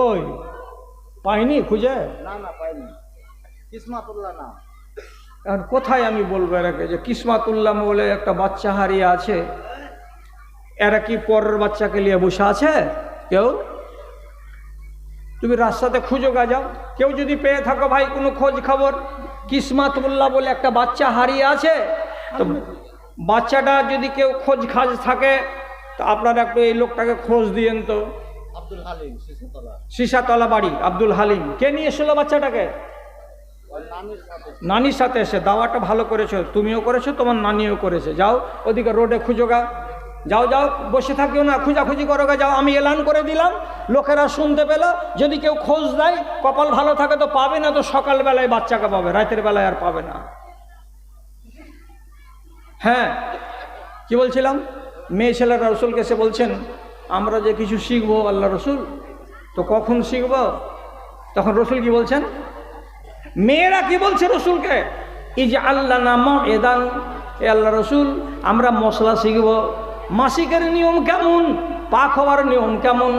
ওই পাইনি খুঁজে? না না পাইনি। কিসমাতুল্লাহ নাম এখন কোথায় আমি বলব এরাকে যে কিসমাতুল্লাহ বলে একটা বাচ্চা হারিয়ে আছে? এরা কি পরের বাচ্চাকে নিয়ে বসে আছে? কেউ? তুমি রাস্তাতে খুঁজো গা যাও। কেউ যদি পেয়ে থাকো ভাই কোনো খোঁজ খবর? কিসমাতুল্লাহ বলে একটা বাচ্চা হারিয়ে আছে? তো বাচ্চাটা যদি কেউ খোঁজ খাজ থাকে তো আপনারা একটু এই লোকটাকে খোঁজ দিয়েন তো। আব্দুল হালিম শিশুতলা সিসাতলা বাড়ি আব্দুল হালিম। কে নিয়ে এসেছিল বাচ্চাটাকে? নানির সাথে এসে দাওয়াটা ভালো করেছ তুমিও করেছ তোমার নানিও করেছে। যাও ওদিকে রোডে খুঁজো গা। যাও যাও বসে থাকিও না খুঁজাখুঁজি করো গা। যাও আমি এলান করে দিলাম। লোকেরা শুনতে পেল যদি কেউ খোঁজ দেয় কপাল ভালো থাকে তো পাবে না তো সকালবেলায় বাচ্চাকে পাবে রাতের বেলায় আর পাবে না। হ্যাঁ কি বলছিলাম? মেয়ে ছেলেরা রসুলকে এসে বলছেন, আমরা যে কিছু শিখব আল্লাহ রসুল, তো কখন শিখব? তখন রসুল কি বলছেন? মেয়েরা কি বলছে রসুলকে? এই যে আল্লাহ নামা এদান এ আল্লাহ রসুল, আমরা মশলা শিখব। মাসিকের নিয়ম কেমন? পাক হওয়ার নিয়ম কেমন?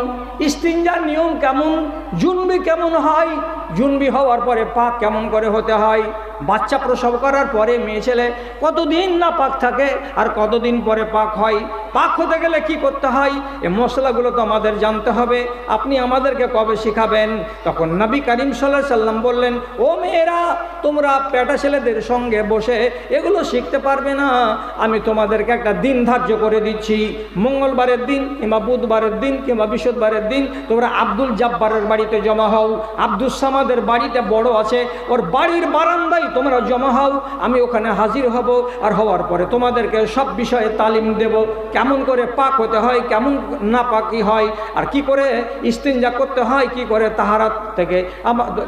ইস্তিঞ্জার নিয়ম কেমন? জুনবি কেমন হয়? জুনবি হওয়ার পরে পাক কেমন করে হতে হয়? বাচ্চা প্রসব করার পরে মেয়ে ছেলে কতদিন না পাক থাকে আর কতদিন পরে পাক হয়? পাক হতে গেলে কি করতে হয়? এ মশলাগুলো তো আমাদের জানতে হবে। আপনি আমাদেরকে কবে শিখাবেন? তখন নবী করিম সাল্লাহ সাল্লাম বললেন, ও মেয়েরা, তোমরা পেটা ছেলেদের সঙ্গে বসে এগুলো শিখতে পারবে না। আমি তোমাদেরকে একটা দিন ধার্য করে দিচ্ছি। মঙ্গলবারের দিন কিংবা বুধবারের দিন কিংবা বৃহস্পতিবারের দিন তোমরা আব্দুল জাব্বারের বাড়িতে জমা হও। আব্দুল সামাদের বাড়িতে বড় আছে, ওর বাড়ির বারান্দায় তোমরা জমা হও, আমি ওখানে হাজির হব, আর হওয়ার পরে তোমাদেরকে সব বিষয়ে তালিম দেব। কেমন করে পাক হতে হয়, কেমন না পাকি হয়, আর কি করে ইস্তিনজা করতে হয়, কি করে তাহারাত থেকে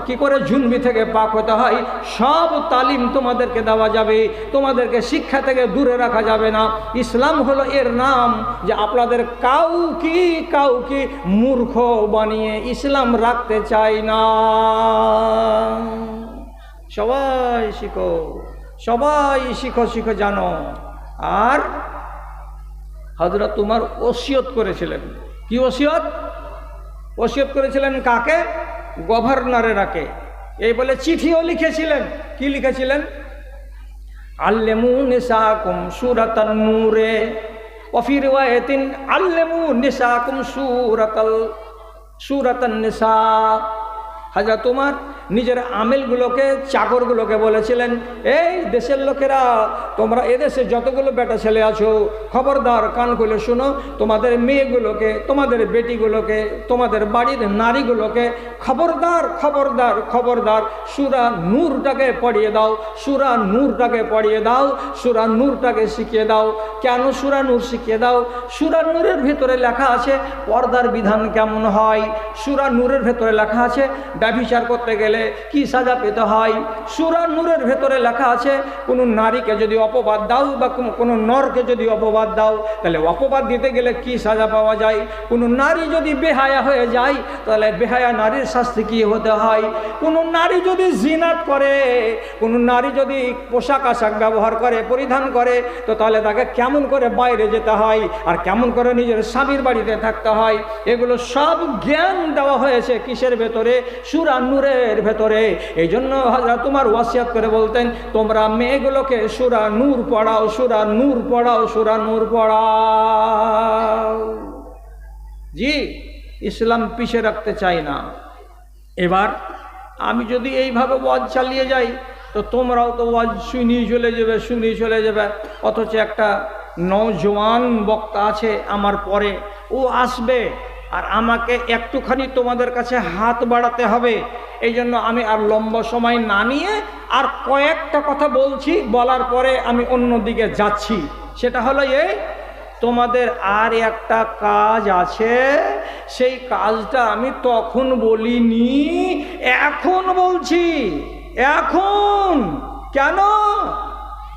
কি করে ঝুনবি থেকে পাক হতে হয়, সব তালিম তোমাদেরকে দেওয়া যাবে। তোমাদেরকে শিক্ষা থেকে দূরে রাখা যাবে না। ইসলাম হলো এর নাম যে আপনাদের কাউকে কাউকে মূর্খ বানিয়ে ইসলাম রাখতে চায় না। সবাই শিখো সবাই শিখো শিখো, জানো। আর হজরত তোমার ওসিয়ত করেছিলেন। কি ওসিয়ত? ওসিয়ত করেছিলেন কাকে? গভর্নরেরাকে এই বলে চিঠিও লিখেছিলেন। কি লিখেছিলেন? আল্লেমু নিসাকুম সুরাতান নূরে। ওফি রিওয়ায়াতিন, আল্লেমু নিসাকুম সুরাতাল, সুরাতান নিসা। হাজরা তোমার নিজের আমেলগুলোকে, চাকরগুলোকে বলেছিলেন, এই দেশের লোকেরা, তোমরা এদেশে যতগুলো বেটা ছেলে আছো, খবরদার কান খুলে শোনো, তোমাদের মেয়েগুলোকে, তোমাদের বেটিগুলোকে, তোমাদের বাড়ির নারীগুলোকে খবরদার খবরদার খবরদার, সুরা নূরটাকে পড়িয়ে দাও, সুরা নূরটাকে পড়িয়ে দাও, সুরা নূরটাকে শিখিয়ে দাও। কেন সুরা নূর শিখিয়ে দাও? সুরা নূরের ভেতরে লেখা আছে, পর্দার বিধান কেমন হয়? সুরা নূরের ভেতরে লেখা আছে, ব্যভিচার করতে গেলে কি সাজা পেতে হয়? সুরা নূরের ভেতরে লেখা আছে, কোনো নারীকে যদি অপবাদ দাও বা কোনো- নরকে যদি অপবাদ দাও, তাহলে অপবাদ দিতে গেলে কি সাজা পাওয়া যায়? কোনো নারী যদি বেহায়া হয়ে যায়, তাহলে বেহায়া নারীর শাস্তি কি হতে হয়? কোনো নারী যদি জিনাত করে, কোনো নারী যদি পোশাক আশাক ব্যবহার করে, পরিধান করে, তো তাহলে তাকে কেমন করে বাইরে যেতে হয়? আর কেমন করে নিজের স্বামীর বাড়িতে থাকতে হয়? এগুলো সব জ্ঞান দেওয়া হয়েছে কিসের ভেতরে? সুরা নূরের ভেতরে। এই জন্য হাজরা তোমার ওয়াসিয়াত করে বলতেন, তোমরা মেয়েগুলোকে সুরা নূর পড়াও, সুরা নূর পড়াও, সুরা নূর পড়াও। জি, ইসলাম পিছে রাখতে চাই না। এবার আমি যদি এইভাবে ওয়াজ চালিয়ে যাই, তো তোমরাও তো ওয়াজ শুনিয়ে চলে যাবে, শুনিয়ে চলে যাবে। অথচ একটা নজওয়ান বক্তা আছে আমার পরে, ও আসবে। আর আমাকে একটুখানি তোমাদের কাছে হাত বাড়াতে হবে। এই জন্য আমি আর লম্বা সময় না নিয়ে আর কয়েকটা কথা বলছি, বলার পরে আমি অন্যদিকে যাচ্ছি। সেটা হলো এই, তোমাদের আর একটা কাজ আছে। সেই কাজটা আমি তখন বলিনি, এখন বলছি। এখন? কেন?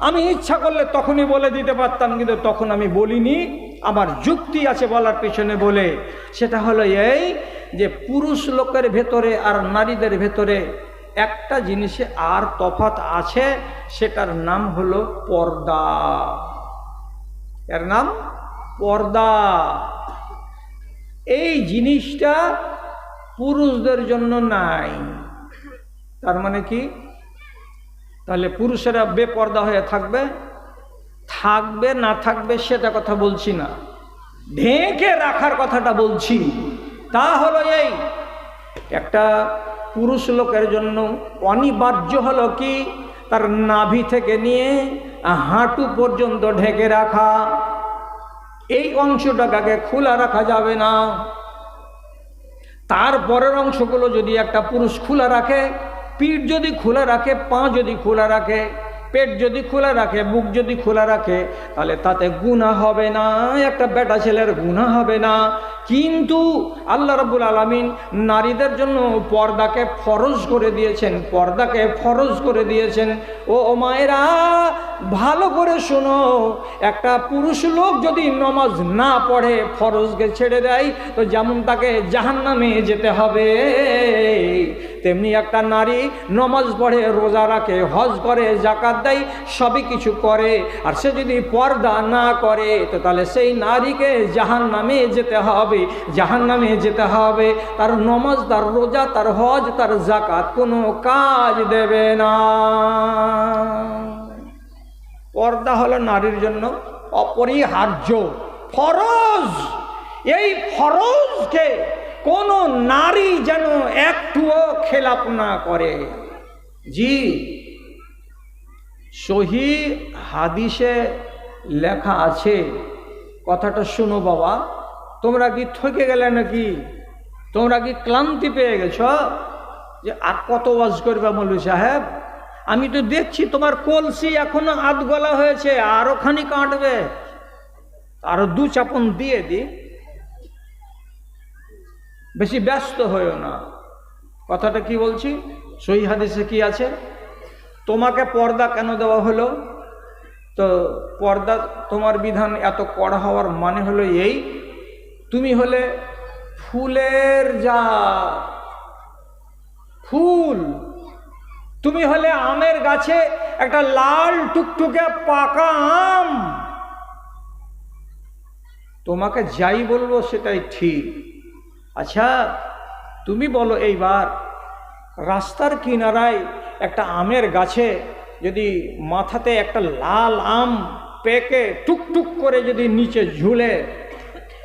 আমি ইচ্ছা করলে তখনই বলে দিতে পারতাম, কিন্তু তখন আমি বলিনি। আমার যুক্তি আছে বলার পিছনে বলে। সেটা হলো এই যে পুরুষ লোকের ভেতরে আর নারীদের ভেতরে একটা জিনিসে আর তফাত আছে, সেটার নাম হলো পর্দা। এর নাম পর্দা। এই জিনিসটা পুরুষদের জন্য নাই। তার মানে কি? তাহলে পুরুষেরা বেপর্দা হয়ে থাকবে। থাকবে না থাকবে সেটা কথা বলছি না। ঢেকে রাখার কথাটা বলছি। তা হলো এই, একটা পুরুষ লোকের জন্য অনিবার্য হলো কি? তার নাভি থেকে নিয়ে হাঁটু পর্যন্ত ঢেকে রাখা। এই অংশটাকে খোলা রাখা যাবে না। তারপরের অংশগুলো যদি একটা পুরুষ খোলা রাখে পিঠ যদি খোলা রাখে, পা যদি খোলা রাখে, পেট যদি খোলা রাখে বুক যদি খোলা রাখে, তাহলে তাতে গুণা হবে না, একটা বেটা ছেলের গুণা হবে না। কিন্তু আল্লাহ রাবুল আলমিন নারীদের জন্য পর্দাকে ফরজ করে দিয়েছেন, পর্দাকে ফরজ করে দিয়েছেন। ও মায়েরা, ভালো করে শোনো, একটা পুরুষ লোক যদি নমাজ না পড়ে, ফরজকে ছেড়ে দেয়, তো যেমন তাকে জাহান্নামে যেতে হবে। তেমনি একটা নারী নমাজ পড়ে, রোজা রাখে, হজ করে জাকাত দেয়, সবই কিছু করে। আর সে যদি পর্দা না করে, তো তাহলে সেই নারীকে জাহান নামে যেতে হবে। জাহান নামে যেতে হবে। তার নমাজ, তার রোজা, তার হজ, তার জাকাত কোনো কাজ দেবে না। পর্দা হলো নারীর জন্য অপরিহার্য। ফরজ! এই ফরজকে কোন নারী যেন একটুও খেলাপ না করে। জি, সহি হাদিসে লেখা আছে। কথাটা শুনো বাবা, তোমরা কি থকে গেলে নাকি? তোমরা কি ক্লান্তি পেয়ে গেছ? যে আর কত ওয়াজ করবে মৌলী সাহেব? আমি তো দেখছি তোমার কলসি এখনও আধ গলা হয়েছে, আরও খানি কাটবে। আরও দু চাপন দিয়ে দি বেশি ব্যস্ত হয়েও না। কথাটা কি বলছি? সহি হাদিসে কি আছে? তোমাকে পর্দা কেন দেওয়া হলো? তো পর্দা তোমার বিধান এত কড়া হওয়ার মানে হলো এই, তুমি হলে ফুলের যা ফুল। তুমি হলে আমের গাছে একটা লাল টুকটুকে পাকা আম। তোমাকে যাই বলব সেটাই ঠিক। আচ্ছা তুমি বলো এইবার, রাস্তার কিনারায় একটা আমের গাছে যদি মাথাতে একটা লাল আম পেকে টুকটুক করে যদি নিচে ঝুলে,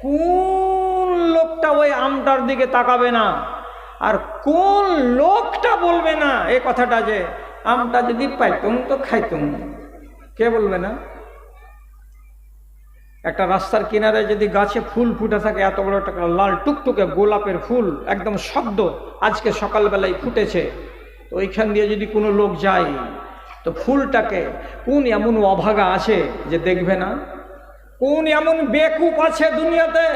কোন লোকটা ওই আমটার দিকে তাকাবে না? আর কোন লোকটা বলবে না এ কথাটা যে, আমটা যদি পাইতুম তো খাইতুম। কে বলবে না? একটা রাস্তার কিনারে যদি গাছে ফুল ফুটে থাকে, এত বড় একটা লাল টুকটুকে গোলাপের ফুল, একদম শব্দ আজকে সকালবেলায় ফুটেছে। তো ওইখান দিয়ে যদি কোনো লোক যায়, তো ফুলটাকে কোন এমন অভাগা আছে যে দেখবে না? কোন এমন বেকুপ আছে দুনিয়াতে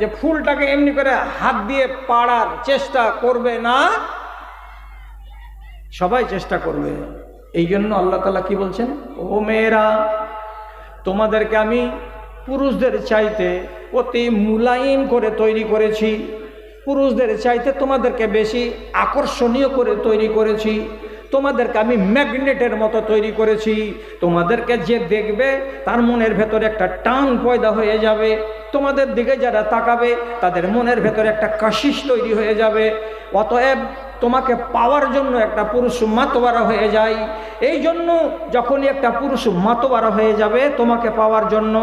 যে ফুলটাকে এমনি করে হাত দিয়ে পাড়ার চেষ্টা করবে না? সবাই চেষ্টা করবে। এই জন্য আল্লাহ তালা কি বলছেন? ও মেয়েরা, তোমাদেরকে আমি পুরুষদের চাইতে অতি মুলায়ম করে তৈরি করেছি। পুরুষদের চাইতে তোমাদেরকে বেশি আকর্ষণীয় করে তৈরি করেছি। তোমাদেরকে আমি ম্যাগনেটের মতো তৈরি করেছি। তোমাদেরকে যে দেখবে, তার মনের ভেতরে একটা টান পয়দা হয়ে যাবে। তোমাদের দিকে যারা তাকাবে, তাদের মনের ভেতরে একটা কাশিস তৈরি হয়ে যাবে। অতএব তোমাকে পাওয়ার জন্য একটা পুরুষ মাতোয়ারা হয়ে যায়। এই জন্য যখনই একটা পুরুষ মাতোয়ারা হয়ে যাবে, তোমাকে পাওয়ার জন্য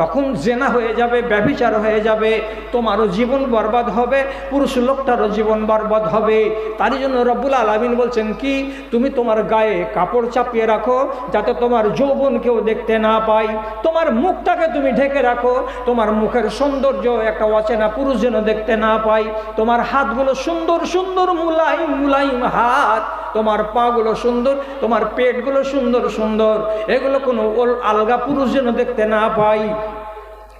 তখন জেনা হয়ে যাবে, ব্যভিচার হয়ে যাবে, তোমারও জীবন বরবাদ হবে, পুরুষ লোকটারও জীবন বরবাদ হবে। তারই জন্য রব্বুল আলমিন বলছেন কি, তুমি তোমার গায়ে কাপড় চাপিয়ে রাখো, যাতে তোমার যৌবন কেউ দেখতে না পায়। তোমার মুখটাকে তুমি ঢেকে রাখো, তোমার মুখের সৌন্দর্য একটা অচেনা পুরুষ যেন দেখতে না পায়। তোমার হাতগুলো সুন্দর সুন্দর মুলাইম হাত। তোমার পাগুলো সুন্দর, তোমার পেটগুলো সুন্দর সুন্দর। এগুলো কোনো আলগা পুরুষ যেন দেখতে না পাই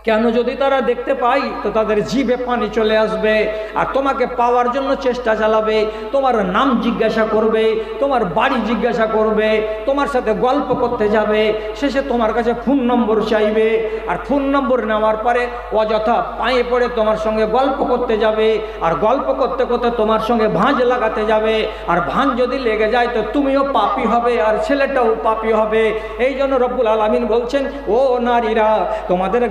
কেন যদি তারা দেখতে পাই, তো তাদের জিভে পানি চলে আসবে, আর তোমাকে পাওয়ার জন্য চেষ্টা চালাবে, তোমার নাম জিজ্ঞাসা করবে, তোমার বাড়ি জিজ্ঞাসা করবে, তোমার সাথে গল্প করতে যাবে, শেষে তোমার কাছে ফোন নম্বর চাইবে, আর ফোন নম্বর নেওয়ার পরে অযথা পায়ে পড়ে তোমার সঙ্গে গল্প করতে যাবে, আর গল্প করতে করতে তোমার সঙ্গে ভাঁজ লাগাতে যাবে, আর ভাঁজ যদি লেগে যায়, তো তুমিও পাপি হবে, আর ছেলেটাও পাপি হবে। এই জন্য রব্বুল আলমিন বলছেন, ও নারীরা, তোমাদের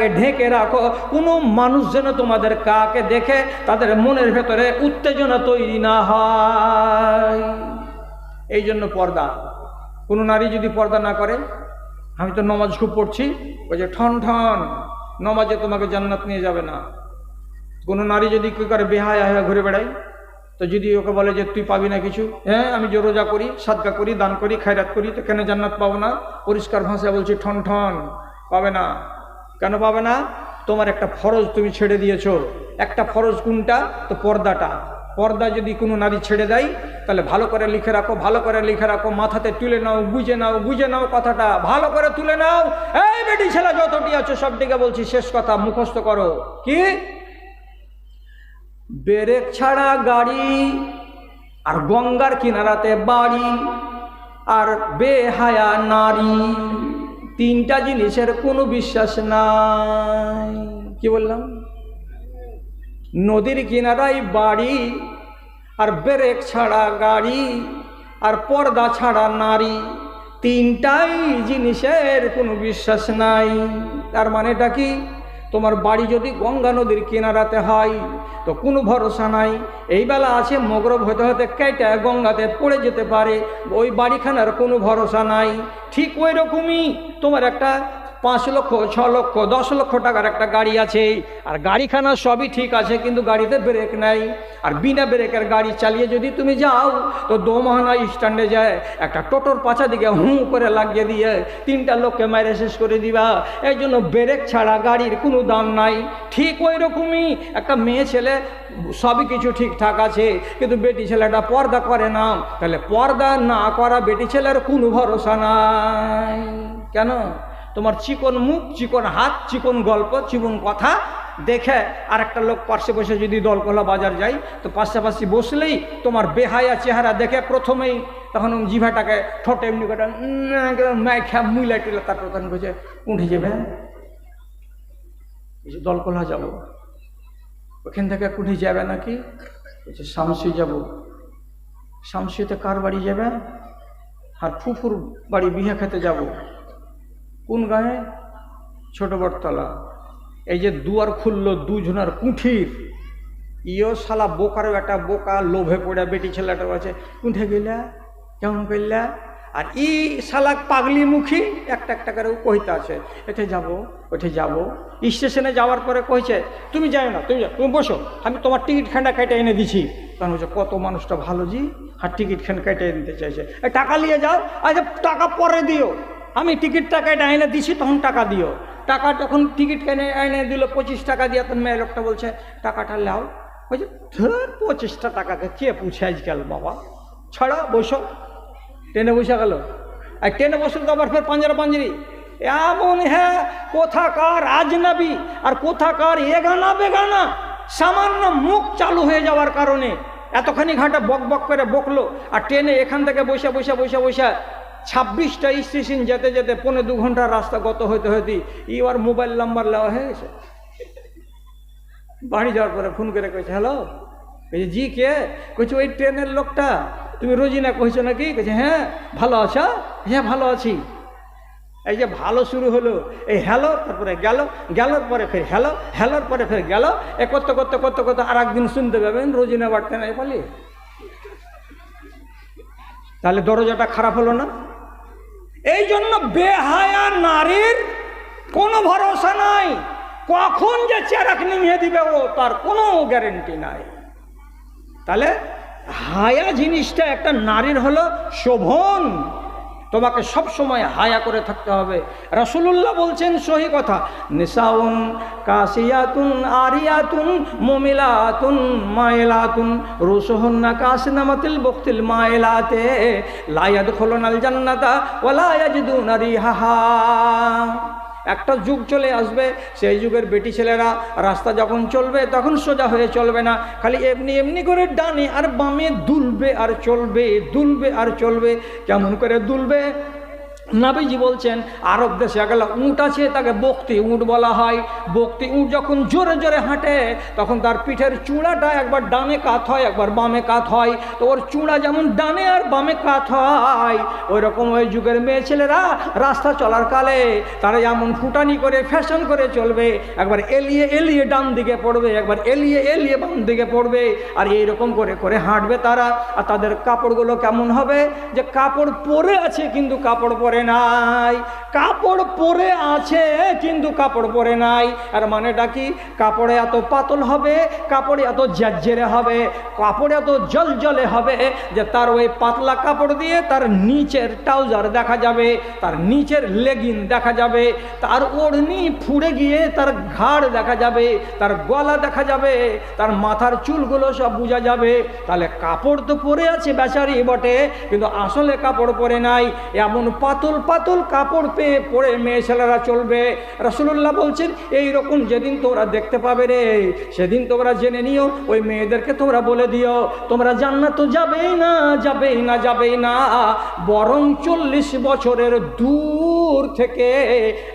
গাটাকে ঢেকে রাখো। কোনো মানুষ যেন তোমাদের কাকে দেখে, তাদের মনের ভেতরে উত্তেজনা তৈরি না হয়। এই জন্য পর্দা। কোনো নারী যদি পর্দা না করে, আমি তো নমাজ খুব পড়ছি, ওই যে ঠন ঠন, নমাজে তোমাকে জান্নাত নিয়ে যাবে না। কোনো নারী যদি কী করে বেহায় হয়ে ঘুরে বেড়ায়, তো যদি ওকে বলে যে তুই পাবি না কিছু হ্যাঁ আমি যে রোজা করি, সাদকা করি, দান করি, খায়রাত করি, তো কেন জান্নাত পাবো না? পরিষ্কার ভাষায় বলছি ঠন ঠন, পাবে না। কেন পাবে না? তোমার একটা ফরজ তুমি ছেড়ে দিয়েছ। একটা ফরজ কোনটা? তো পর্দাটা। পর্দা যদি কোনো নারী ছেড়ে দেয়, তাহলে ভালো করে লিখে রাখো, ভালো করে লিখে রাখো, মাথাতে তুলে নাও, বুঝে নাও বুঝে নাও কথাটা, ভালো করে তুলে নাও। এই বেটি ছেলে যতটি আছো সবটিকে বলছি, শেষ কথা, মুখস্থ করো। কি? বেরেক ছাড়া গাড়ি আর গঙ্গার কিনারাতে বাড়ি আর বেহায়া নারী। তিনটা জিনিসের কোনো বিশ্বাস নাই। কি বললাম? নদীর কিনারায় বাড়ি আর ব্রেক ছাড়া গাড়ি আর পর্দা ছাড়া নারী, তিনটাই জিনিসের কোনো বিশ্বাস নাই। তার মানেটা কি? তোমার বাড়ি যদি গঙ্গা নদীর কিনারাতে হয়, তো কোনো ভরসা নাই। এই বেলা আছে মগরব হতে হতে কেটে গঙ্গাতে পড়ে যেতে পারে। ওই বাড়িখানার কোনো ভরসা নাই। ঠিক ওই রকমই তোমার একটা পাঁচ লক্ষ, ছ লক্ষ, দশ লক্ষ টাকার একটা গাড়ি আছে। আর গাড়িখানা সবই ঠিক আছে, কিন্তু গাড়িতে ব্রেক নাই। আর বিনা ব্রেকের গাড়ি চালিয়ে যদি তুমি যাও, তো দোমহানা স্ট্যান্ডে যায়, একটা টোটোর পাছা দিকে হুঁ করে লাগিয়ে দিয়ে তিনটা লোককে মেরে শেষ করে দিবা। এই জন্য ব্রেক ছাড়া গাড়ির কোনো দাম নাই। ঠিক ওই রকমই একটা মেয়ে ছেলে, সবই কিছু ঠিকঠাক আছে, কিন্তু বেটি ছেলেটা পর্দা করে না। তাহলে পর্দা না করা বেটি ছেলের কোনো ভরসা নাই। কেন? তোমার চিকন মুখ, চিকন হাত, চিকন গল্প, চিকন কথা দেখে আর একটা লোক পাশে বসে যদি দলকলা বাজার যায়, তো পাশাপাশি বসলেই তোমার বেহায়া চেহারা দেখে প্রথমেই তখন জিভাটাকে ঠোঁটে এমনি করে ম্যাখা মুইলা টিলা তারপর তখন বলছে উঠে যাবে বলছে, দলকলা যাব। ওখান থেকে কুঠি যাবে নাকি বলছে, শামসি যাব। শামসিতে কার বাড়ি যাবে? আর ফুফুর বাড়ি বিহা খেতে যাব। কোন গায়ে? ছোট বটতলা। এই যে দুয়ার খুললো, দুজনার কুঠির। ইও শালা বোকার একটা বোকা, লোভে পড়ে বেটি ছেলেটা আছে। কুঠে গেলা, কেমন করলা? আর ই শালা পাগলি মুখী একটা একটা করে কইতে আছে এতে যাব, ওঠে যাব। স্টেশনে যাওয়ার পরে কইছে, তুমি যাই না, তুমি তুমি বসো, আমি তোমার টিকিট খানটা কেটে এনে দিছি। তখন বলছে, কত মানুষটা ভালো জি, আর টিকিট খান কেটে নিতে চাইছে। টাকা নিয়ে যাও আচ্ছা টাকা পরে দিও। আমি টিকিট টাকা এটা এনে দিছি, তখন টাকা দিও। টাকা যখন টিকিট কেনে এনে দিল, পঁচিশ টাকা দিয়ে তখন মেয়ে লোকটা বলছে, টাকাটা লাও বলছে, ধর পঁচিশটা টাকাকে কে পুছে আজকাল বাবা? ছাড়া, বসো। ট্রেনে বসে গেল। আর ট্রেনে বসলে তো আবার ফের পাঞ্জারা পাঞ্জারি। এমন হ্যাঁ কোথাকার আজনাবি আর কোথাকার এগানা বেগানা? সামান্য মুখ চালু হয়ে যাওয়ার কারণে। এতখানি ঘাটা বক বক করে বকলো, আর ট্রেনে এখান থেকে বসে বসে বসে বসে ছাব্বিশটা স্টেশন যেতে যেতে পনেরো দু ঘণ্টার রাস্তা গত হইতে হইতে এবার মোবাইল নাম্বার নেওয়া হয়ে গেছে বাড়ি যাওয়ার পরে ফোন করে কইছে, হ্যালো? কইছে, জি, কে? কইছে, ওই ট্রেনের লোকটা। তুমি রোজিনা কইছো নাকি? কইছে হ্যাঁ ভালো আছো? হ্যাঁ ভালো আছি। এই যে ভালো শুরু হলো, এই হ্যালো, তারপরে গেল, গেলোর পরে ফের হ্যালো, হ্যালোর পরে ফের গেল, এ করতে করতে করতে করতে আর একদিন শুনতে পাবেন, রোজিনা বাড়তে নাই বলি তাহলে দরজাটা খারাপ হলো না? এই জন্য বেহায়া নারীর কোনো ভরসা নাই। কখন যে চেরাক নিমিয়ে দিবে ও তার কোনো গ্যারেন্টি নাই। তাহলে হায়া জিনিসটা একটা নারীর হলো শোভন। তোমাকে সব সময় হায়া করে থাকতে হবে। রসুল্লাহ বলছেন, সহি কথা, নিসাউন কাশিয়াতুন আরিয়াতুন মমিলাতুন মায়েলাতুন, রুসহন্না কাশিনামাতিল বক্তিল মায়েলাতে লায়াদ খোলনাল জান্নাতা ওলা ইয়াজিদুন রিহাহা। একটা যুগ চলে আসবে, সেই যুগের বেটি ছেলেরা রাস্তা যখন চলবে তখন সোজা হয়ে চলবে না। খালি এমনি এমনি করে ডানে আর বামে দুলবে আর চলবে, দুলবে আর চলবে, কেমন করে দুলবে? নাবিজি বলছেন, আরব দেশে গেল উঁট আছে, তাকে বক্তি উঁট বলা হয়। বক্তি উঁট যখন জোরে জোরে হাঁটে, তখন তার পিঠের চূড়াটা একবার ডানে কাত হয়, একবার বামে কাত হয়। তো ওর চূড়া যেমন ডানে আর বামে কাত হয় ওই রকম ওই যুগের মেয়ে ছেলেরা রাস্তা চলার কালে তারা যেমন ফুটানি করে, ফ্যাশন করে চলবে, একবার এলিয়ে এলিয়ে ডান দিকে পড়বে, একবার এলিয়ে এলিয়ে বাম দিকে পড়বে, আর এই রকম করে করে হাঁটবে তারা। আর তাদের কাপড়গুলো কেমন হবে? যে কাপড় পরে আছে, কিন্তু কাপড় পরে নাই। কাপড় পরে আছে, কিন্তু কাপড় পরে নাই। আর মানেটা কি? কাপড়ে এত পাতল হবে, কাপড়ে এত জ্যাজেরে হবে, কাপড়ে এত জলজলে হবে যে তার ওই পাতলা কাপড় দিয়ে তার নিচের ট্রাউজার দেখা যাবে, তার নিচের লেগিন দেখা যাবে, তার ওড়নি ফুড়ে গিয়ে তার ঘাড় দেখা যাবে, তার গলা দেখা যাবে, তার মাথার চুলগুলো সব বোঝা যাবে। তাহলে কাপড় তো পরে আছে বেচারি বটে, কিন্তু আসলে কাপড় পরে নাই, এমন পাতল পাতল কাপড় পেয়ে পরে মেয়ে ছেলেরা চলবে। রসুল্লাহ বলছেন, এই রকম যেদিন তোমরা দেখতে পাবে রে, সেদিন তোমরা জেনে নিও, ওই মেয়েদেরকে তোমরা বলে দিও। তোমরা জান্নাত তো যাবেই না যাবেই না যাবেই না। বরং চল্লিশ বছরের দূর থেকে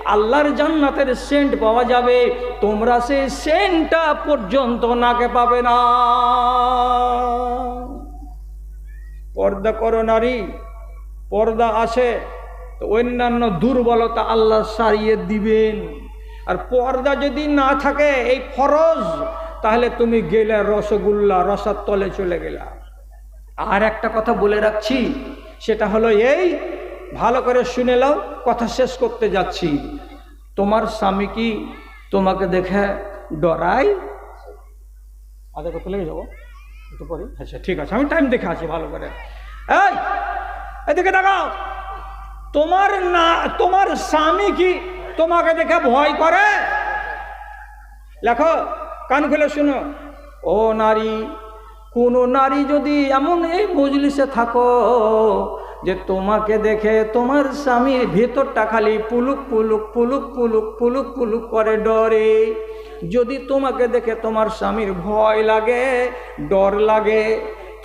আল্লাহর জান্নাতের সেন্ট পাওয়া যাবে। তোমরা সেই সেন্টটা পর্যন্ত নাকে পাবে না। পর্দা করো নারী, পর্দা আছে তো অন্যান্য দুর্বলতা আল্লাহ সারিয়ে দিবেন। আর পর্দা যদি না থাকে এই ফরজ তাহলে তুমি গেলে রসগোল্লা রসার তলে চলে গেলা। আর একটা কথা বলে রাখছি সেটা হলো এই ভালো করে শুনে নাও কথা শেষ করতে যাচ্ছি। তোমার স্বামী কি তোমাকে দেখে ডরাই আধা কত লেগে যাব। একটু পরে। আচ্ছা ঠিক আছে আমি টাইম দেখে আছি ভালো করে। এই এদিকে দেখাও তোমার না, তোমার স্বামী কি তোমাকে দেখে ভয় করে? লেখো, কান খুলে শুনো। ও নারী, কোনো নারী যদি এমন এই মজলিসে থাকো যে তোমাকে দেখে তোমার স্বামীর ভেতরটা খালি পুলুক পুলুক পুলুক পুলুক পুলুক পুলুক করে ডরে। যদি তোমাকে দেখে তোমার স্বামীর ভয় লাগে, ডর লাগে,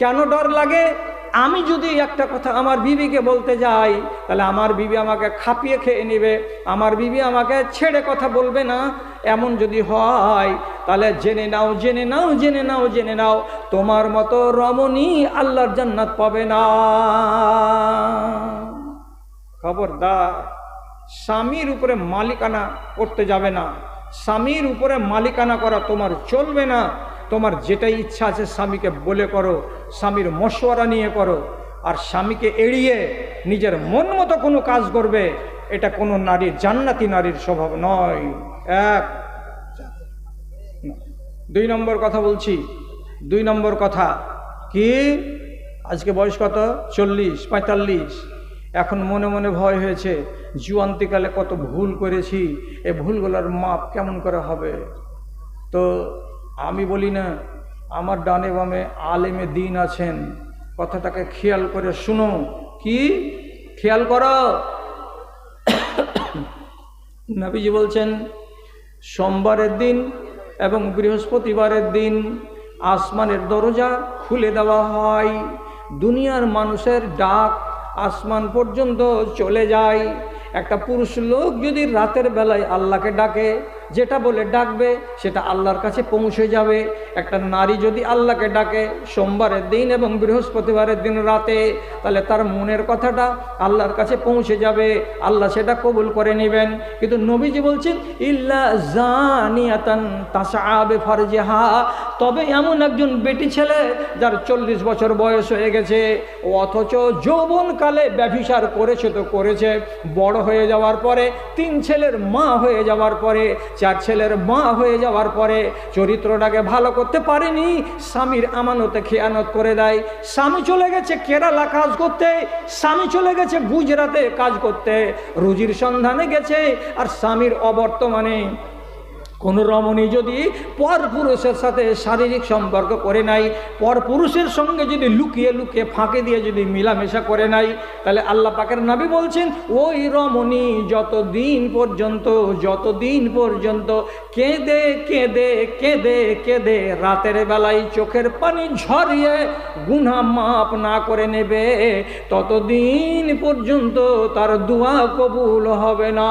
কেন ডর লাগে? আমি যদি একটা কথা আমার বিবিকে বলতে যাই, তাহলে আমার বিবি আমাকে খাপিয়ে খেয়ে নেবে। আমার বিবি আমাকে ছেড়ে কথা বলবে না। এমন যদি হয়, তাহলে জেনে নাও জেনে নাও জেনে নাও জেনে নাও, তোমার মতো রমণী আল্লাহর জান্নাত পাবে না। খবরদার, স্বামীর উপরে মালিকানা করতে যাবে না। স্বামীর উপরে মালিকানা করা তোমার চলবে না। তোমার যেটাই ইচ্ছা আছে স্বামীকে বলে করো, স্বামীর মশওয়ারা নিয়ে করো। আর স্বামীকে এড়িয়ে নিজের মন মতো কোনো কাজ করবে, এটা কোনো নারীর জান্নাতি নারীর স্বভাব নয়। এক। দুই নম্বর কথা বলছি। দুই নম্বর কথা, কি? আজকে বয়স কত? চল্লিশ, পঁয়তাল্লিশ। এখন মনে মনে ভয় হয়েছে জুয়ান্তিকালে কত ভুল করেছি, এ ভুলগুলোর মাপ কেমন করে হবে? তো আমি বলি না, আমার ডানে বামে আলেমে দিন আছেন। কথাটাকে খেয়াল করে শুনো। কি? খেয়াল করো। নাবিজি বলছেন, সোমবারের দিন এবং বৃহস্পতিবারের দিন আসমানের দরজা খুলে দেওয়া হয়। দুনিয়ার মানুষের ডাক আসমান পর্যন্ত চলে যায়। একটা পুরুষ লোক যদি রাতের বেলায় আল্লাহকে ডাকে যেটা বলে ডাকবে, সেটা আল্লাহর কাছে পৌঁছে যাবে। একটা নারী যদি আল্লাহকে ডাকে সোমবারের দিন এবং বৃহস্পতিবারের দিন রাতে, তাহলে তার মনের কথাটা আল্লাহর কাছে পৌঁছে যাবে। আল্লাহ সেটা কবুল করে নেবেন। কিন্তু নবীজি বলছেন, ইল্লা জানিয়াতান তাসাবে ফারজেহা তবে এমন একজন বেটি ছেলে যার চল্লিশ বছর বয়স হয়ে গেছে অথচ যৌবনকালে ব্যভিচার করেছে তো করেছে। বড় হয়ে যাওয়ার পরে, তিন ছেলের মা হয়ে যাওয়ার পরে চার ছেলের মা হয়ে যাওয়ার পরে চরিত্রটাকে ভালো করতে পারেনি, স্বামীর আমানতে খেয়ানত করে দেয়। স্বামী চলে গেছে কেরালা কাজ করতে, স্বামী চলে গেছে গুজরাতে কাজ করতে, রুজির সন্ধানে গেছে আর স্বামীর অবর্তমানে কোন রমণী যদি পর পুরুষের সাথে শারীরিক সম্পর্ক করে নাই, পর পুরুষের সঙ্গে যদি লুকিয়ে লুকিয়ে ফাঁকে দিয়ে যদি মিলামেশা করে নাই, তাহলে আল্লাহ পাকের নাবি বলছেন, ওই রমণী, যতদিন পর্যন্ত যতদিন পর্যন্ত কেঁদে কেঁদে কেঁদে কেঁদে রাতের বেলায় চোখের পানি ঝরিয়ে গুনা মাপ না করে নেবে, ততদিন পর্যন্ত তার দোয়া কবুল হবে না।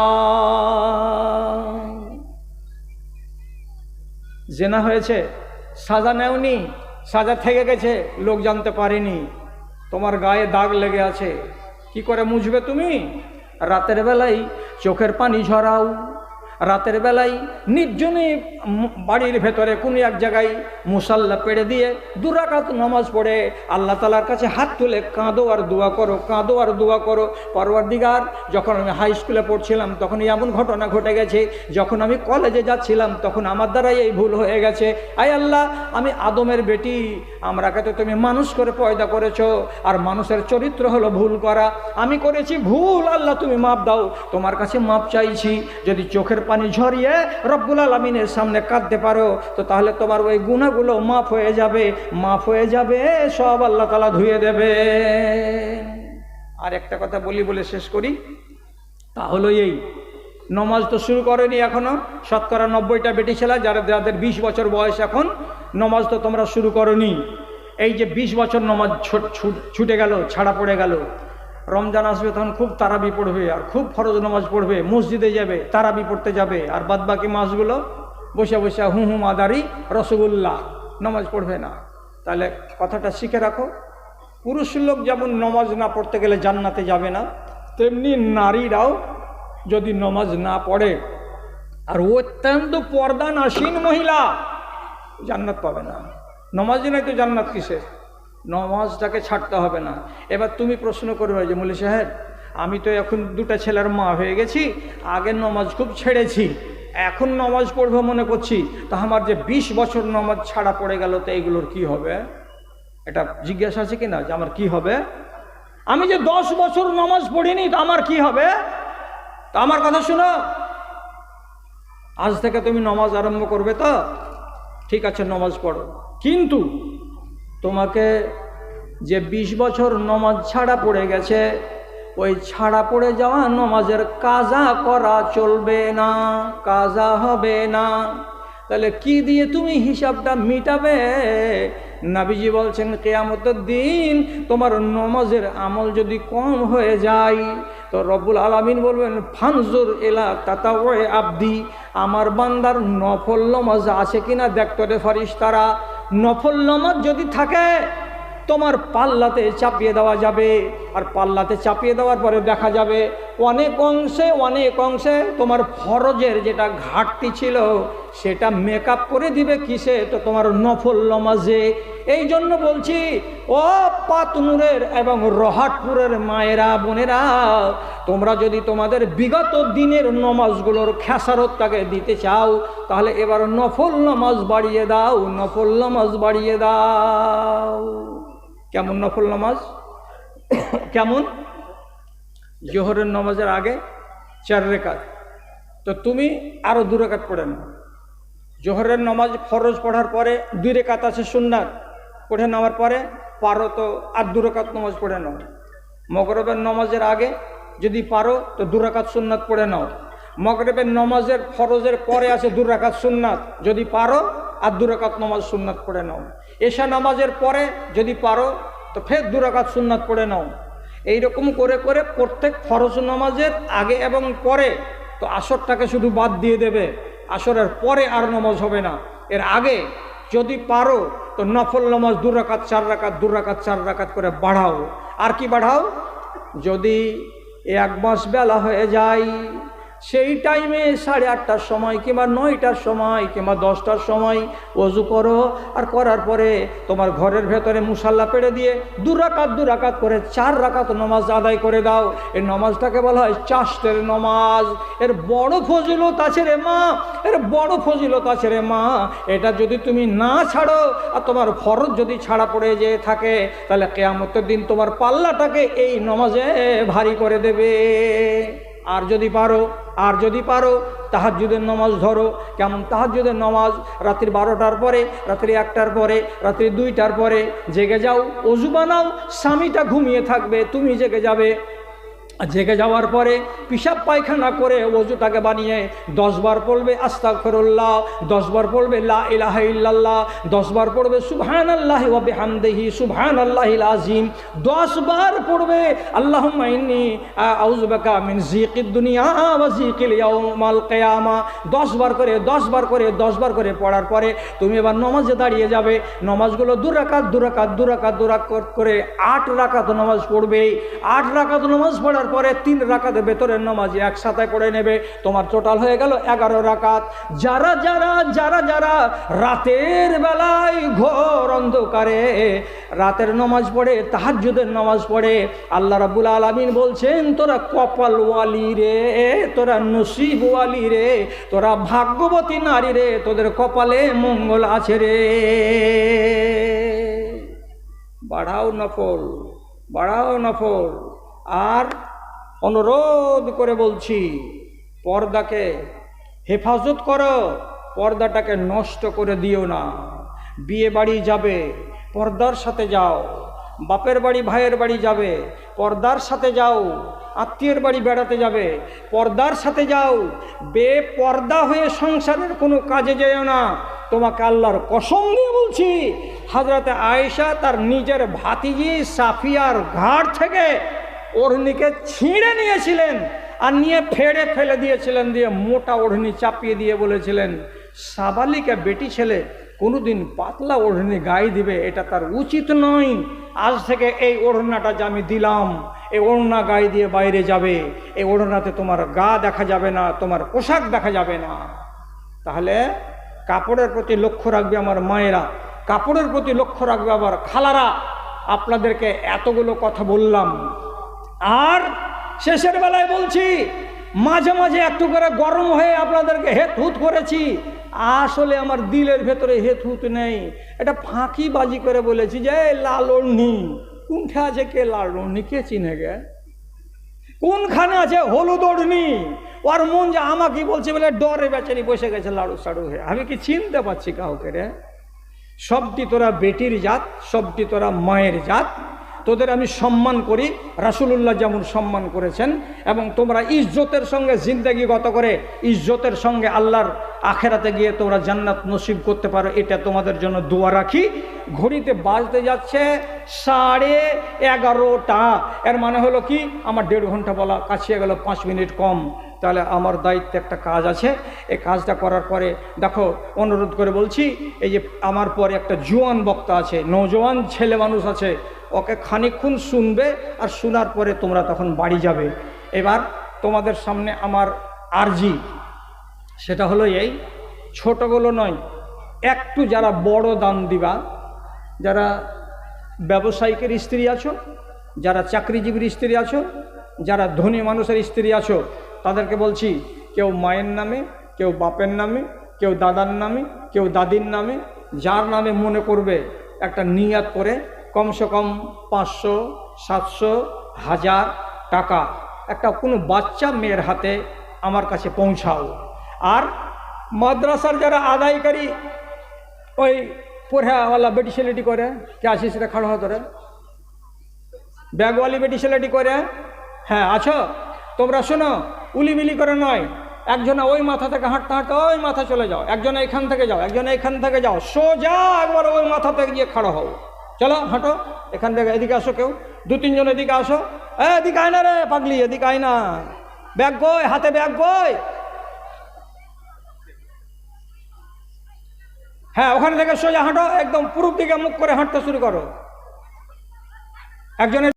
জেনা হয়েছে, সাজা নেওনি, সাজা থেকে গেছে, লোক জানতে পারেনি। তোমার গায়ে দাগ লেগে আছে, কি করে মুছবে তুমি? রাতের বেলায় চোখের পানি ঝরাও। রাতের বেলায় নির্জনে বাড়ির ভেতরে কোনো এক জায়গায় মুসাল্লা পেড়ে দিয়ে দুরাকাত নামাজ পড়ে। আল্লাহ তালার কাছে হাত তুলে কাঁদো আর দোয়া করো, কাঁদো আর দোয়া করো। পরবার দিগার যখন আমি হাই স্কুলে পড়ছিলাম তখন এমন ঘটনা ঘটে গেছে, যখন আমি কলেজে যাচ্ছিলাম, তখন আমার দ্বারাই এই ভুল হয়ে গেছে। আয় আল্লাহ, আমি আদমের বেটি আমরাকে তো তুমি মানুষ করে পয়দা করেছ? আর মানুষের চরিত্র হলো ভুল করা। আমি করেছি ভুল, আল্লাহ তুমি মাপ দাও। তোমার কাছে মাপ চাইছি, যদি চোখের পানি ঝরিয়ে রব্বুল আলমিনের সামনে কাঁদতে পারো, তো তাহলে তোমার ওই গুণাগুলো মাফ হয়ে যাবে, মাফ হয়ে যাবে, সব আল্লাহ তালা ধুয়ে দেবে। আর একটা কথা বলি বলে শেষ করি, তা হলো এই, নমাজ তো শুরু করেনি এখনও, শতকরা নব্বইটা বেটি ছেলে, যারা যাদের বিশ বছর বয়স এখন, নমাজ তো তোমরা শুরু করনি। এই যে বিশ বছর নমাজ ছুটে গেল, ছাড়া পড়ে গেল রমজান আসবে তখন খুব তারাবি পড়বে আর খুব ফরজ নামাজ পড়বে, মসজিদে যাবে, তারাবি পড়তে যাবে আর বাদ বাকি মাসগুলো বসে বসে হুঁ হুম আদারি রসগোল্লা নামাজ পড়বে না। তাহলে কথাটা শিখে রাখো। পুরুষ লোক যেমন নমাজ না পড়তে গেলে জান্নাতে যাবে না, তেমনি নারীরাও যদি নমাজ না পড়ে, আর অত্যন্ত পর্দা নাসীন মহিলা জান্নাত পাবে না। নমাজই নাই তো জান্নাত কিসের? নমাজটাকে ছাড়তে হবে না। এবার তুমি প্রশ্ন করবে যে, মলি সাহেব, আমি তো এখন দুটা ছেলের মা হয়ে গেছি, আগে নমাজ খুব ছেড়েছি, এখন নমাজ পড়ব মনে করছি, তা আমার যে বিশ বছর নমাজ ছাড়া পড়ে গেল, তো এইগুলোর কি হবে? এটা জিজ্ঞাসা আছে কি না যে, আমার কি হবে? আমি যে দশ বছর নমাজ পড়িনি, তো আমার কি হবে? তা আমার কথা শোনো। আজ থেকে তুমি নমাজ আরম্ভ করবে তো? ঠিক আছে, নমাজ পড়ো। কিন্তু তোমাকে যে বিশ বছর নমাজ ছাড়া পড়ে গেছে, ওই ছাড়া পড়ে যাওয়া নমাজের কাজা করা চলবে না, কাজা হবে না। তাহলে কি দিয়ে তুমি হিসাবটা মিটাবে? নাবিজি বলছেন, কেয়ামতের দিন তোমার নমাজের আমল যদি কম হয়ে যায়, তো রব্বুল আলামিন বলবেন, ফানজুর এলা তাতাওয়ে আব্দি, আমার বান্দার নফল নমাজ আছে কিনা দেখতে রে ফারিস তারা নফল নমাজ যদি থাকে তোমার পাল্লাতে চাপিয়ে দেওয়া যাবে। আর পাল্লাতে চাপিয়ে দেওয়ার পরে দেখা যাবে অনেক অংশে অনেক অংশে তোমার ফরজের যেটা ঘাটতি ছিল, সেটা মেকআপ করে দিবে কিসে? তো তোমার নফল নমাজে। এই জন্য বলছি, ও পাতনুরের এবং রহাটপুরের মায়েরা, বোনেরা, তোমরা যদি তোমাদের বিগত দিনের নমাজগুলোর খেসারতটাকে দিতে চাও, তাহলে এবার নফল নমাজ বাড়িয়ে দাও, নফল নমাজ বাড়িয়ে দাও। কেমন নফল নামাজ? কেমন? জোহরের নামাজের আগে চার রেখাত। তো তুমি আরও দু রেখাত পড়ে নাও। জোহরের নামাজ ফরজ পড়ার পরে দুই রেখাত আছে সুন্নাত পড়ে নেওয়ার পরে পারো তো আর দু রেখাত নামাজ পড়ে নাও। মগরবের নামাজের আগে যদি পারো তো দু রেখাত সুন্নাত পড়ে নাও। মগরবের নামাজের ফরজের পরে আছে দু রেখাত সুন্নাত। যদি পারো আর দুরাকাত নামাজ সুন্নাত পড়ে নাও। এশা নামাজের পরে যদি পারো, তো ফের দুরাকাত সুন্নাত পড়ে নাও। এইরকম করে করে প্রত্যেক ফরজ নামাজের আগে এবং পরে তো আসরটাকে শুধু বাদ দিয়ে দেবে। আসরের পরে আর নামাজ হবে না। এর আগে যদি পারো, তো নফল নামাজ দু রাকাত, চার রাকাত, দু রাকাত, চার রাকাত করে বাড়াও। আর কি বাড়াও? যদি এক মাস বেলা হয়ে যায় সেই টাইমে সাড়ে আটটার সময় কিংবা নয়টার সময় কিংবা দশটার সময় অজু করো, আর করার পরে তোমার ঘরের ভেতরে মুসাল্লা পেড়ে দিয়ে দু রাকাত দু রাকাত করে চার রাকাত নমাজ আদায় করে দাও। এই নমাজটাকে বলা হয় চাষের নমাজ। এর বড় ফজিলত আছে রে মা, এর বড় ফজিলত আছে রে মা। এটা যদি তুমি না ছাড়ো আর তোমার ফরজ যদি ছাড়া পড়ে যেয়ে থাকে, তাহলে কেয়ামতের দিন তোমার পাল্লাটাকে এই নমাজে ভারী করে দেবে। আর যদি পারো, আর যদি পারো তাহাজুদের নামাজ ধরো। কেমন তাহাজুদের নামাজ? রাত্রি বারোটার পরে রাত্রি একটার পরে রাত্রি দুইটার পরে জেগে যাও, অজু বানাও, স্বামীটা ঘুমিয়ে থাকবে, তুমি জেগে যাবে। জেগে যাওয়ার পরে পিসাব পায়খানা করে অজুটাকে বানিয়ে দশবার পড়বে আস্তাগফিরুল্লাহ, দশবার পড়বে লা ইলাহা ইল্লাল্লাহ, দশবার পড়বে সুবহান আল্লাহ হামদেহি সুবহান আল্লাহিল আজিম দশবার পড়বে আল্লাহুম্মা ইন্নি আউযুবাকা মিন দুনিয়া দশবার করে দশবার করে দশবার করে পড়ার পরে তুমি এবার নমাজে দাঁড়িয়ে যাবে। নমাজগুলো দু রাকাত দু রাকাত দু রাকাত দু রাকাত করে আট রাকাত নামাজ পড়বে। আট রাকাত নামাজ পড়ার পরে তিন রাকাতের ভেতরের নামাজ একসাথে করে নেবে। তোমার টোটাল হয়ে গেল এগারো রাকাত। যারা যারা যারা যারা রাতের বেলায় ঘোর অন্ধকারে রাতের নামাজ পড়ে, তাহাজ্জুদের নামাজ পড়ে, আল্লাহ রাব্বুল আলামিন বলছেন, তোরা কপাল ওয়ালি রে, তোরা নসিব ওয়ালি রে, তোরা ভাগ্যবতী নারী রে, তোদের কপালে মঙ্গল আছে রে। বাড়াও নফল বাড়াও নফল। আর অনুরোধ করে বলছি, পর্দাকে হেফাজত করো, পর্দাটাকে নষ্ট করে দিও না। বিয়ে বাড়ি যাবে, পর্দার সাথে যাও। বাপের বাড়ি, ভাইয়ের বাড়ি যাবে, পর্দার সাথে যাও। আত্মীয়ের বাড়ি বেড়াতে যাবে, পর্দার সাথে যাও। বেপর্দা হয়ে সংসারের কোনো কাজে যেও না। তোমাকে আল্লাহর কসম দিয়ে বলছি, হাজরাতে আয়েশা তার নিজের ভাতিজি সাফিয়ার ঘাট থেকে ওড়নিকে ছিঁড়ে নিয়েছিলেন আর নিয়ে ফেড়ে ফেলে দিয়েছিলেন, দিয়ে মোটা ওড়নি চাপিয়ে দিয়ে বলেছিলেন, সাবালিকা বেটি ছেলে, কোনোদিন পাতলা ওড়নি গায়ে দিবে, এটা তার উচিত নয়। আজ থেকে এই ওড়নাটা যে আমি দিলাম, এই ওড়না গায়ে দিয়ে বাইরে যাবে, এই ওড়নাতে তোমার গা দেখা যাবে না, তোমার পোশাক দেখা যাবে না। তাহলে কাপড়ের প্রতি লক্ষ্য রাখবে আমার মায়েরা, কাপড়ের প্রতি লক্ষ্য রাখবে আবার খালারা। আপনাদেরকে এতগুলো কথা বললাম আর শেষের বেলায় বলছি, মাঝে মাঝে একটু করে গরম হয়ে আপনাদেরকে হেত হুত করেছি। আসলে আমার দিলের ভেতরে হেত হুত নেই। এটা ফাঁকি বাজি করে বলেছি যে, "এই লাল ওড়নি কোনটা আছে কে লাল ওড়নি কে চিনে গে? কোনখানে আছে হলুদ ওর মন যে আমাকে বলছে বলে ডরে বেচারি বসে গেছে লাড়ু সাড়ু হয়ে। আমি কি চিনতে পারছি কাউকে রে? সবটি তোরা বেটির জাত, সবটি তোরা মায়ের জাত। তোদের আমি সম্মান করি, রাসুলুল্লাহ যেমন সম্মান করেছেন, এবং তোমরা ইজ্জতের সঙ্গে জিন্দগি গত করে, ইজ্জতের সঙ্গে আল্লাহর আখেরাতে গিয়ে তোমরা জান্নাত নসিব করতে পারো, এটা তোমাদের জন্য দোয়া রাখি। ঘড়িতে বাজতে যাচ্ছে সাড়ে এগারোটা। এর মানে হলো কি? আমার দেড় ঘণ্টা বলা কাছিয়ে গেল, পাঁচ মিনিট কম। তাহলে আমার দায়িত্বে একটা কাজ আছে। এই কাজটা করার পরে দেখো, অনুরোধ করে বলছি, এই যে আমার পরে একটা জোয়ান বক্তা আছে নজওয়ান ছেলে মানুষ আছে ওকে খানিকক্ষণ শুনবে আর শোনার পরে তোমরা তখন বাড়ি যাবে। এবার তোমাদের সামনে আমার আরজি, সেটা হলো এই ছোটগুলো নয়, একটু যারা বড় দান দিবা, যারা ব্যবসায়িকের স্ত্রী আছো, যারা চাকরিজীবীর স্ত্রী আছো, যারা ধনী মানুষের স্ত্রী আছো, তাদেরকে বলছি, কেউ মায়ের নামে, কেউ বাপের নামে, কেউ দাদার নামে, কেউ দাদির নামে, যার নামে মনে করবে, একটা নিয়াত করে কমসে কম পাঁচশো, সাতশো, হাজার টাকা একটা কোনো বাচ্চা মেয়ের হাতে আমার কাছে পৌঁছাও। আর মাদ্রাসার যারা আদায়কারী, ওই পড়াওয়ালা বেটি ছেলেটি করে, কে আছিস রে খাড়ো হতো রে ব্যাগওয়ালি বেটি ছেলেটি করে হ্যাঁ আছো? তোমরা শোনো, উলিমিলি করে নয়, একজনে ওই মাথা থেকে হাঁটতে হাঁটতে ওই মাথা চলে যাও, একজনে এখান থেকে যাও, একজনে এখান থেকে যাও, সোজা একবার ওই মাথা থেকে গিয়ে খাড়ো হও। চলো, হাঁটো। এখান থেকে এদিকে আসো কেউ। দু, তিনজন এদিকে আসো। এদিকে আয় না রে পাগলি, এদিকে আয় না। ব্যাগ বই হাতে ব্যাগ বই হ্যাঁ ওখানে থেকে সোজা হাঁটো, একদম পুরুপ দিকে মুখ করে হাঁটতে শুরু করো। একজনের